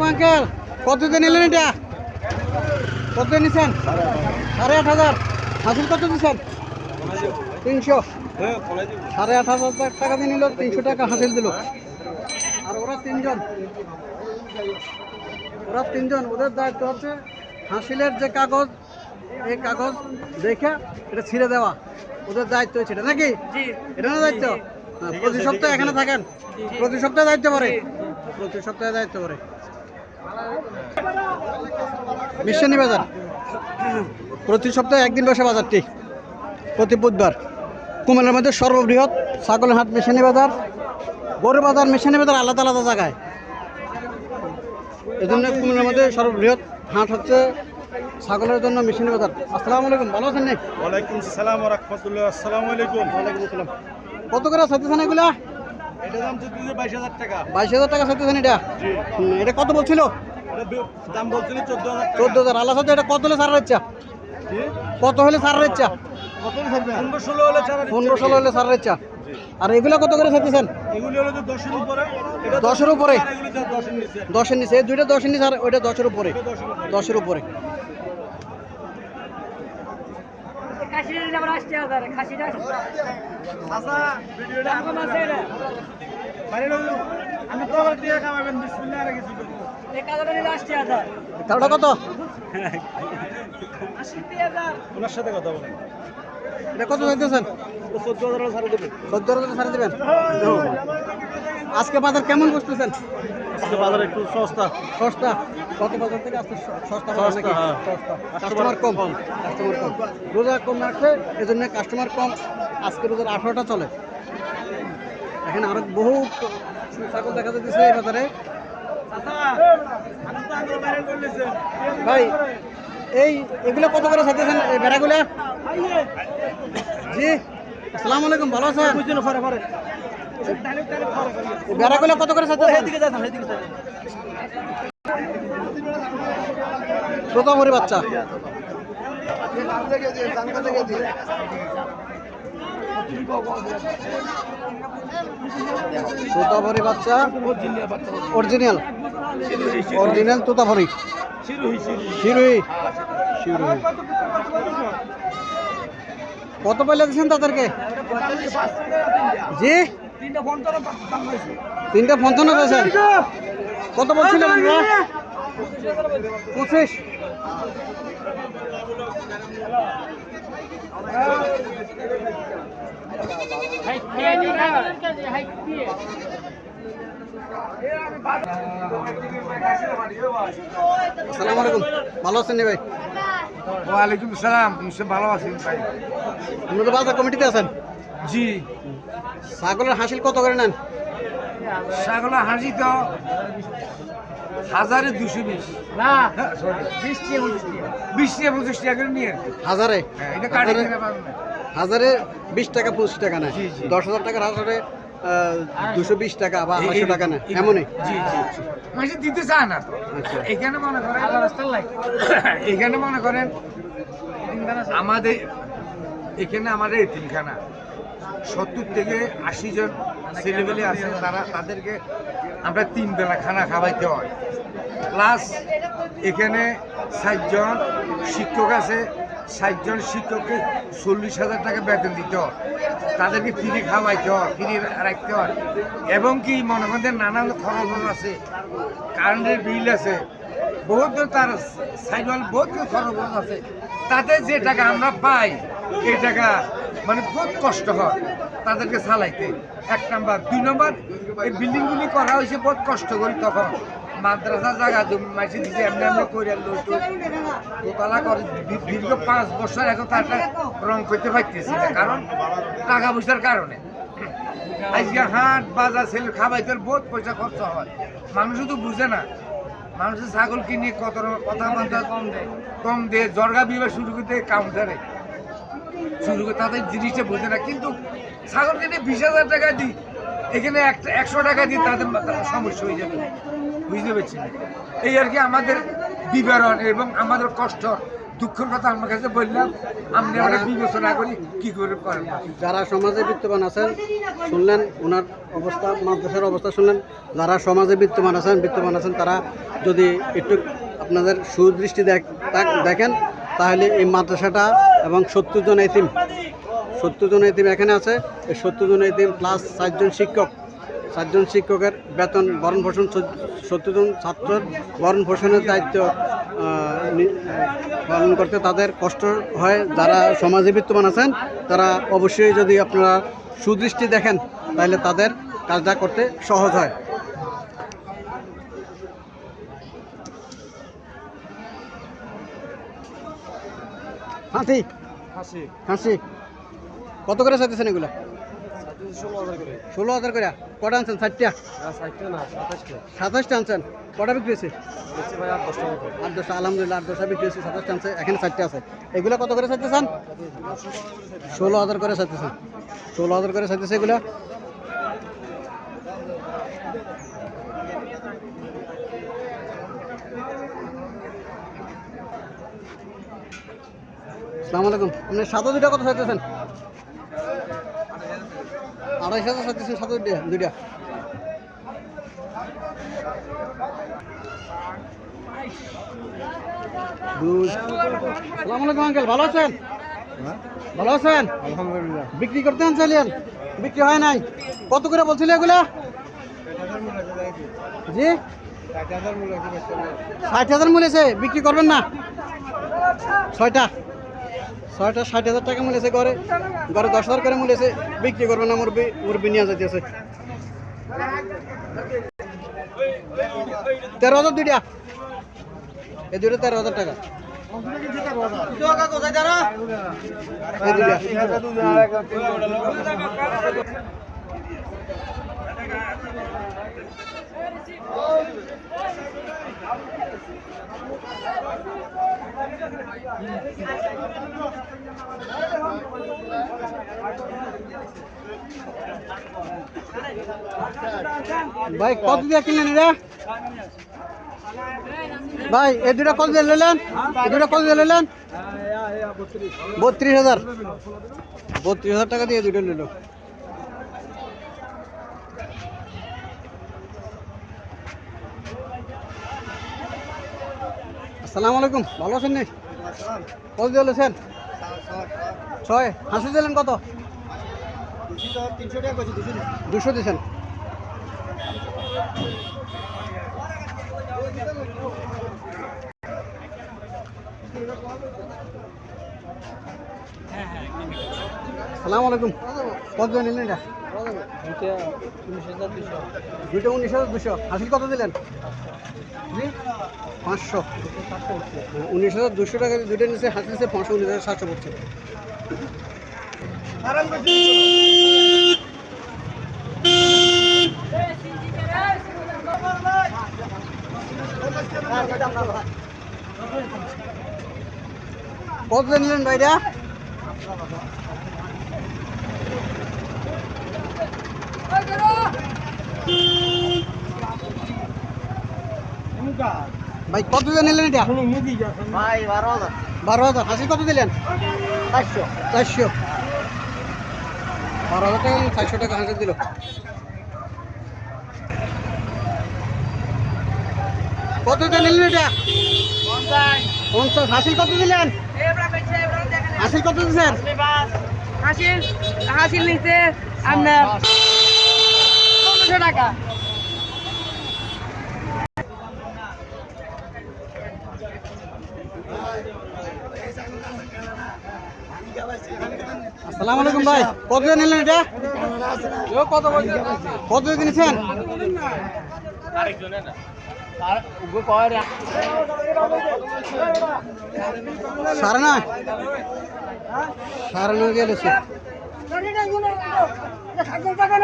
আলাইকুম আঙ্কেল। কত দিয়ে নিলেন এটা? কত নিছেন? সাড়ে আট হাজার। হাসিল কত দিচ্ছেন তিনশো। সাড়ে আট হাজার টাকা দিয়ে নিল তিনশো টাকা হাসিল দিল। আর ওরা তিনজন। ওরা তিনজন ওদের দায়িত্ব হচ্ছে হাসিলের যে কাগজ এই কাগজ দেখে এটা ছিঁড়ে দেওয়া। ওদের দায়িত্ব হচ্ছে এটা নাকি? এটা না দায়িত্ব? হ্যাঁ, প্রতি সপ্তাহে এখানে থাকেন। প্রতি সপ্তাহে দায়িত্ব পড়ে। প্রতি সপ্তাহে দায়িত্ব পড়ে। মিশনি বাজার। প্রতি সপ্তাহে একদিন বসে বাজারটি। প্রতি বুধবার। কুমিল্লার মধ্যে সর্ববৃহৎ ছাগলের হাট মিশনি বাজার। গরু বাজার মিশনি বাজার আলাদা আলাদা জায়গায়। এই জন্য কুমিল্লার মধ্যে সর্ববৃহৎ হাট হচ্ছে ছাগলের জন্য মিশনি বাজার। আসসালামু আলাইকুম ভালো আছেন ওয়ালাইকুম সালাম রহমতুল্লাহ। আসসালামু আলাইকুম। ওয়ালাইকুম আসসালাম। কত করে চাইতেছেন এগুলা বাইশ হাজার টাকা। চাইতেছেন এটা? এটা কত বলছিল? এটা দাম বলছিলি চোদ্দ হাজার চোদ্দ হাজার। আল্লাহ এটা কত হলে ইচ্ছা? কত হলে ইচ্ছা? পনেরো ষোলো হলে ইচ্ছা। আর এগুলো কত করে যে দশের উপরে। দশের নিচে। দুইটা দশের নিচে আর ওইটা দশের উপরে। দশের উপরে। নিলে আবার আসতে হাজার খাসিটা চাচা, ভিডিওটা দাম কম আছে এটা বাইরে আমি তো আবার দিয়ে খাওয়াবেন বিসমিল্লাহ আর কিছু করব। এই কালোটা নিলে কত? ওনার সাথে কথা বলেন। এটা কত চাইতেছেন? চোদ্দ হাজার ছাড়া দেবে চোদ্দ হাজার সারে দেবেন? আজকে বাজার কেমন বুঝতেছেন আজকে বাজার একটু সস্তা। সস্তা। কত বাজার থেকে সস্তা হ্যাঁ। সস্তা। কাস্টমার কম। কাস্টমার কম। রোজা কম রাখছে এই জন্য কাস্টমার কম। আজকে রোজার আঠারোটা চলে। এখানে আরও বহু ছাগল দেখা যাচ্ছে এই বাজারে। ভাই এই এগুলো কত করে চাইতেছেন এই বেড়াগুলো জি আসসালামু আলাইকুম ভালো আছেন? এই বেড়াগুলো কত করে তোতাপুরি বাচ্চা। বাচ্চা। অরিজিনাল। অরিজিনাল তোতাপুরি শিরুই। শিরুই। কত পাইলে দিচ্ছেন তাদেরকে? জি? তিনটা পঞ্চান্ন পেয়েছেন কত বলছিলেন আমরা? পঁচিশ। আসসালামু আলাইকুম। ভালো আছেন ভাই? ওয়ালাইকুম সালাম নিশ্চয় ভালো আছেন ভাই। আপনি তো বাজার কমিটিতে আছেন। জি। ছাগলের হাসিল কত করে নেন? ছাগলের হাসি তো হাজারে দুশো বিশ। না হ্যাঁ, বিশ টাকা পঁচিশ টাকা বিশ টাকা পঁচিশ টাকা করে নিয়ে। হাজারে? হ্যাঁ, হাজারে- কিনে পাবেন না। হাজারে বিশ টাকা পঁচিশ টাকা জি। দশ হাজার টাকার হাজারে দুশো বিশ টাকা বা আড়াইশো টাকা নেয়। এই- এমনই? জি জি। মাসে দিতে চায় না তো। আচ্ছা। এখানে মনে করেন এখানে মনে করেন আমাদের এখানে আমাদের এতিমখানা। সত্তর থেকে আশি জন ছেলেবেলে আছে, তারা তাদেরকে আমরা তিন বেলা খানা খাওয়াইতে হয়। প্লাস এখানে ষাটজন শিক্ষক আছে, ষাটজন শিক্ষককে চল্লিশ হাজার টাকা বেতন দিতে হয়। তাদেরকে ফ্রি খাওয়াইতে হয় ফ্রি রাখতে হয়। এবং কি, মনে করেন নানান খরচ আছে, কারেন্টের বিল আছে, বহুত তার সাইডওয়াল বহুত খরচ আছে। তাতে যে টাকা আমরা পাই, এই টাকা মানে বহুত কষ্ট হয় তাদেরকে চালাইতে। এক নাম্বার। দুই নম্বর, এই বিল্ডিংগুলি করা হয়েছে বহুত কষ্ট করি তখন। মাদ্রাসা জায়গা মাইসে দিছে, এমনি এমনি করে দোতলা করে দীর্ঘ পাঁচ বছর এখন তারটা রং করতে পারতেছি না, কারণ টাকা পয়সার কারণে। আজকে হাট, বাজার ছেলে খাবাইতে বহুত পয়সা খরচ হয়। মানুষ তো বুঝে না। মানুষের ছাগল কিনে কত রকম কথা বলতে কম দেয়। কম দিয়ে জর্গা বিবাহ শুরু করতে কাউন্টারে শুরু করে তাদের জিনিসটা বোঝে না। কিন্তু ছাগল কিনে বিশ হাজার টাকা দিই এখানে একটা একশো টাকা দিই তাদের সমস্যা হয়ে যাবে। বুঝতে পারছি এই আর কি আমাদের বিবরণ এবং আমাদের কষ্ট দুঃখের কথা আমার কাছে বললাম আপনি আমরা বিবেচনা করি কি করে করেন যারা সমাজে বিত্তবান আছেন শুনলেন ওনার অবস্থা মাদ্রাসার অবস্থা শুনলেন। যারা সমাজে বিত্তবান আছেন বিত্তবান আছেন তারা যদি একটু আপনাদের সুদৃষ্টি দেখেন তাহলে এই মাদ্রাসাটা এবং সত্তর জন এতিম, সত্তর এতিম এখানে আছে। এই সত্তর এতিম প্লাস ষাটজন শিক্ষক। ষাটজন শিক্ষকের বেতন ভরণ পোষণ সত্তর ছাত্রের ভরণ পোষণের দায়িত্ব পালন করতে তাদের কষ্ট হয়। যারা সমাজে বিত্তমান আছেন, তারা অবশ্যই যদি আপনারা সুদৃষ্টি দেখেন, তাহলে তাদের কাজটা করতে সহজ হয়। হাসি। হাসি। কত করে চাইতেছেন এগুলো? ষোলো হাজার করে। কটা আনছেন? ষাটটা? সাতাশটা। আনছেন। কটা বিক্রি হয়েছে? আট দশটা। আলহামদুলিল্লাহ আট দশটা বিক্রি হয়েছে সাতাশটা আনছে। এখানে ষাটটা আছে। এগুলো কত করে চাইতেছেন? ষোলো হাজার করে চাইতেছেন। ষোলো হাজার করে চাইতেছে এগুলো। আসসালামু আলাইকুম। আপনি সাদা দুইটা কত চাইতেছেন? আড়াইশ হাজার চাইতেছেন সাদা দুইটা দুইটা। দুই আলাইকুম আঙ্কেল। ভালো আছেন? ভালো আছেন? আলহামদুলিল্লাহ। বিক্রি করতে আনছিলেন বিক্রি হয় নাই। কত করে বলছিল এগুলা? জি? ষাট হাজার মূলেছে বিক্রি করবেন না? ছয়টা। ছয়টা, ষাট হাজার টাকা মূলেছে ঘরে। ঘরে দশ হাজার করে মূলেছে বিক্রি করবেন না মুরবি মুরবি নিয়ে যেতেছে তেরো হাজার দুইটা। এই দুইটা তেরো হাজার টাকা। এই দুইটা। ভাই, কত দিয়ে কিনলেন এটা? ভাই, এই দুটা কত দিয়ে নিলেন এই দুটা কত দিয়ে নিলেন বত্রিশ হাজার। বত্রিশ হাজার টাকা দিয়ে দুটো নিল আসসালামু আলাইকুম ভালো আছেন নি কত দিয়ে হলেছেন ছয়। হাসি দিলেন কত? দুশো দিয়েছেন সালাম আলাইকুম। কত নিলেন এটা? দুইটা উনিশ হাজার দুশো হাসিল কত দিলেন? পাঁচশো। উনিশ হাজার দুশো টাকা দুইটা নিচে হাসিল নিচে পাঁচশো উনিশ হাজার সাতশো পড়ছে। কত নিলেন ভাইরা। ভাই কত নিলেন এটা? বারো হাজার। বারো হাজার। হাসি কত দিলেন? চারশো। চারশো। বারো হাজার টাকা চারশো টাকা হাসি দিল। কত জন নিলেন এটা? পঞ্চাশ। হাসিল কত দিলেন? হাসিল কত দিচ্ছেন হাসিল হাসিল নিতে আপনার পনেরোশো টাকা। আসসালামু আলাইকুম ভাই কত নিলেন এটা? কত কত জন নিয়েছেন সাড়ে নয় সাড়ে নয় গেলেছে টাকা